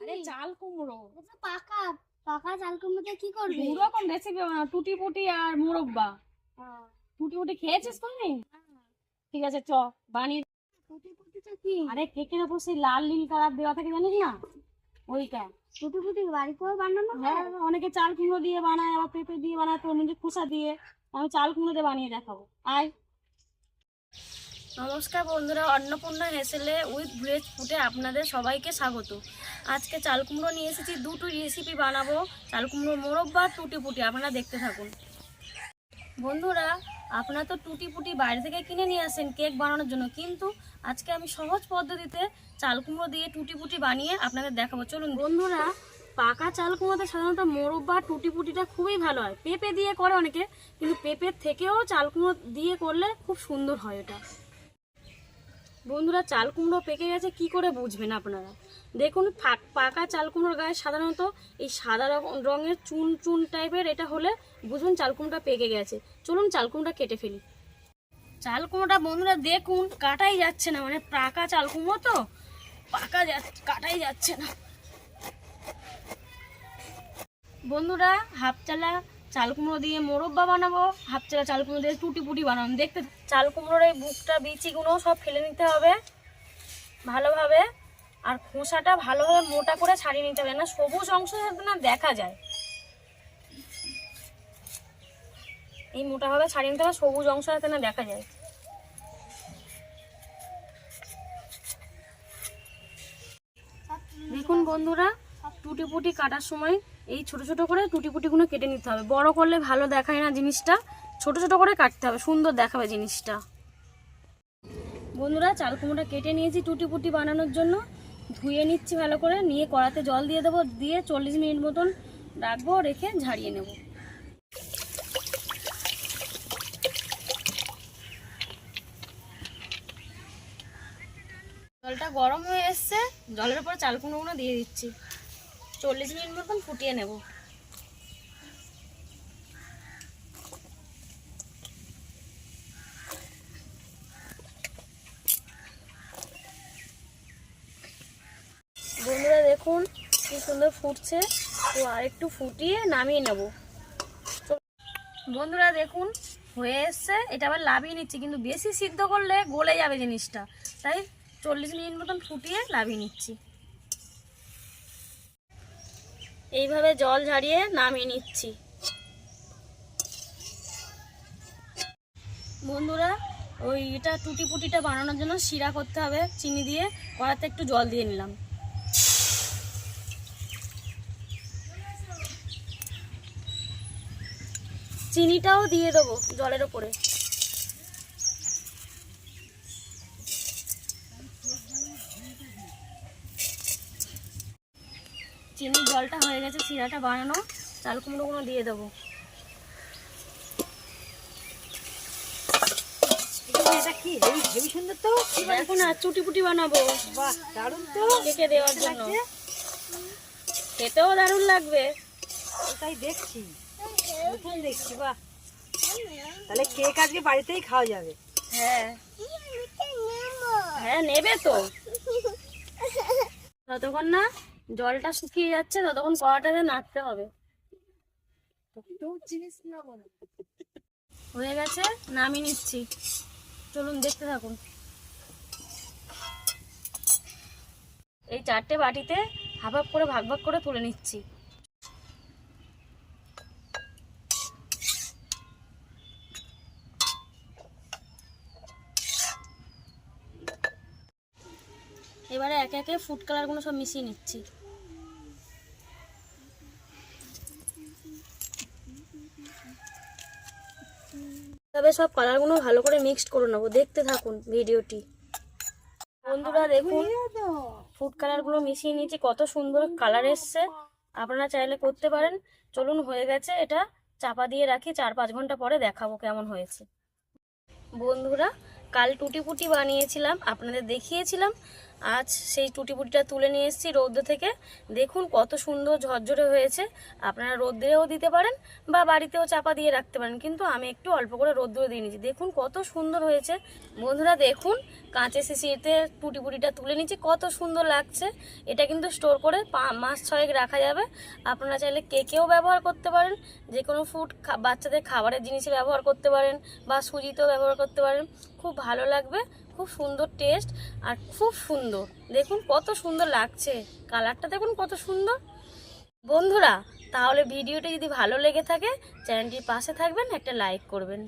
আরে চাল কুমড়ো। এটা পাকা পাকা চাল কুমড়োতে কি করবে? রকম রেসিপি বানাও? টুটি পুটি আর মোরব্বা। হ্যাঁ। টুটি পুটি খেয়েছিস তুমি? ঠিক আছে চ বানিয়ে পুটি পুটিটা কি? আরে কেকের উপর সেই লাল নীল কালার দেওয়া থাকে জানিস না? ওইটা। পুটি পুটি বাড়িতেও বানানো হ্যাঁ? অনেকে চাল কুমড়ো দিয়ে বানায় আবার পেঁপে দিয়ে বানায় তোর নিজে খোসা দিয়ে। আমি চাল কুমড়ো দিয়ে বানিয়ে দেখাবো। আয়। নমস্কার বন্ধুরা, অন্নপূর্ণা হেসেলে উইথ ভেজ ফুটে আপনাদের সবাইকে স্বাগত। আজকে চাল কুমড়ো নিয়ে এসেছি, দুটো রেসিপি বানাবো। চাল কুমড়ো মোরব্বা টুটি পুটি, আপনারা দেখতে থাকুন। বন্ধুরা, আপনারা তো টুটি পুটি বাইরে থেকে কিনে নিয়ে আসেন, কেক বানানোর জন্য। কিন্তু আজকে আমি সহজ পদ্ধতিতে চাল কুমড়ো দিয়ে টুটি পুটি বানিয়ে আপনাদের দেখাবো। চলুন। বন্ধুরা, পাকা চাল কুমড়োতে সাধারণত মোরব্বা টুটি পুটিটা খুবই ভালো হয়। পেঁপে দিয়ে করে অনেকে, কিন্তু পেঁপের থেকেও চাল কুমড়ো দিয়ে করলে খুব সুন্দর হয় এটা বন্ধুরা, চাল কুমড়ো পেকে গেছে, কি করে বুঝবেন আপনারা? দেখুন পাকা চাল কুমড়োর গায়ে সাধারণত এই সাদা রঙের চুন চুন টাইপের এটা হলে বুঝবেন চাল কুমড়োটা পেকে গেছে। চলুন চাল কুমড়োটা কেটে ফেলি। চাল কুমড়োটা বন্ধুরা, দেখুন, কাটাই যাচ্ছে না মানে পাকা চাল কুমড়ো তো, পাকা কাটাই যাচ্ছে না। বন্ধুরা, হাফ চালা চাল কুমড়ো দিয়ে মোরব্বা বানাবো। হাফ চালা চাল কুমড়ো দিয়ে টুটি পুটি বানাবো। দেখতে চাল কুমড়োর এই বুকটা, বিচিগুলো সব ফেলে নিতে হবে ভালোভাবে। আর খোসাটা ভালোভাবে মোটা করে ছাড়িয়ে নিতে হবে, না সবুজ অংশ যাতে না দেখা যায়। এই মোটাভাবে ছাড়িয়ে নিতে হবে, সবুজ অংশ যাতে না দেখা যায়। দেখুন বন্ধুরা, টুটি পুটি কাটার সময় এই ছোট ছোট করে টুটি পুটিগুলো কেটে নিতে হবে। বড় করলে ভালো দেখায় না জিনিসটা। ছোট ছোট করে কাটতে হবে, সুন্দর দেখাবে জিনিসটা। বন্ধুরা, চাল কুমড়োটা কেটে নিয়েছি টুটি পুটি বানানোর জন্য। ধুয়ে নিচ্ছি ভালো করে, নিয়ে কড়াতে জল দিয়ে দেবো। দিয়ে চল্লিশ মিনিট মতন রাখব, রেখে ঝাড়িয়ে নেব। জলটা গরম হয়ে এসছে। জলের উপর চাল কুমড়োগুলো দিয়ে দিচ্ছি। চল্লিশ মিনিট মতন ফুটিয়ে নেব। বন্ধুরা দেখুন কি সুন্দর ফুটছে। তো আর একটু ফুটিয়ে নামিয়ে নেব। বন্ধুরা দেখুন, হয়ে এসছে। এটা আবার লাভিয়ে নিচ্ছি, কিন্তু বেশি সিদ্ধ করলে গলে যাবে জিনিসটা। তাই চল্লিশ মিনিট মতন ফুটিয়ে লাভিয়ে নিচ্ছি। এইভাবে জল ঝারিয়ে নামিয়ে নিচ্ছি। বন্ধুরা, ওই এটা টুটি পুটিটা বানানোর জন্য শিরা করতে হবে, চিনি দিয়ে। কড়াতে একটু জল দিয়ে নিলাম। চিনিটাও দিয়ে দেবো জলের ওপরে। চিনির জলটা হয়ে গেছে শিরাটা বানানো। চাল কুমড়োগুলো দিয়ে দেবো। এটা কি? হেভি হেভি সুন্দর তো? দেখো না চুটি পুটি বানাবো। বাহ দারুণ তো। কেকে দেওয়ার জন্য। খেতেও দারুণ লাগবে। ওটাই দেখছি। নতুন দেখছি বাহ। তাহলে কেক আজকে বাড়িতেই খাওয়া যাবে। হ্যাঁ। হ্যাঁ নেবে তো। ততক্ষণ না। জলটা শুকিয়ে যাচ্ছে ততক্ষণ কড়াটাতে নাড়তে হবে। হয়ে গেছে নামিয়ে নিচ্ছি। চলুন দেখতে থাকুন। এই চারটে বাটিতে হাফ হাফ করে ভাগ ভাগ করে তুলে নিচ্ছি। এবারে একে একে ফুড কালারগুলো সব মিশিয়ে নিচ্ছি। তবে সব কালারগুলো ভালো করে মিক্সড করে নেব। দেখতে থাকুন ভিডিওটি। বন্ধুরা দেখুন ফুড কালারগুলো মিশিয়ে নিয়েছি, কত সুন্দর কালার এসছে। আপনারা চাইলে করতে পারেন। চলুন, হয়ে গেছে এটা। চাপা দিয়ে রাখি, চার পাঁচ ঘণ্টা পরে দেখাবো কেমন হয়েছে। বন্ধুরা, কাল টুটি পুটি বানিয়েছিলাম, আপনাদের দেখিয়েছিলাম। আজ সেই টুটি পুটিটা তুলে নিয়ে এসেছি রৌদ্র থেকে। দেখুন কত সুন্দর ঝরঝরে হয়েছে। আপনারা রোদ্রেও দিতে পারেন বা বাড়িতেও চাপা দিয়ে রাখতে পারেন, কিন্তু আমি একটু অল্প করে রোদ্রে দিয়ে নিয়েছি। দেখুন কত সুন্দর হয়েছে। বন্ধুরা, দেখুন কাঁচে শিশিতে টুটি পুটিটা তুলে নিয়েছি, কত সুন্দর লাগছে। এটা কিন্তু স্টোর করে মাস ছয়েক রাখা যাবে। আপনারা চাইলে কেকেও ব্যবহার করতে পারেন। যে কোনো ফুড বাচ্চাদের খাবারের জিনিসে ব্যবহার করতে পারেন বা সুজিতেও ব্যবহার করতে পারেন। খুব ভালো লাগবে। খুব সুন্দর টেস্ট আর খুব সুন্দর। দেখুন কত সুন্দর লাগছে। কালারটা দেখুন কত সুন্দর। বন্ধুরা, তাহলে ভিডিওটা যদি ভালো লেগে থাকে, চ্যানেলটির পাশে থাকবেন, একটা লাইক করবেন।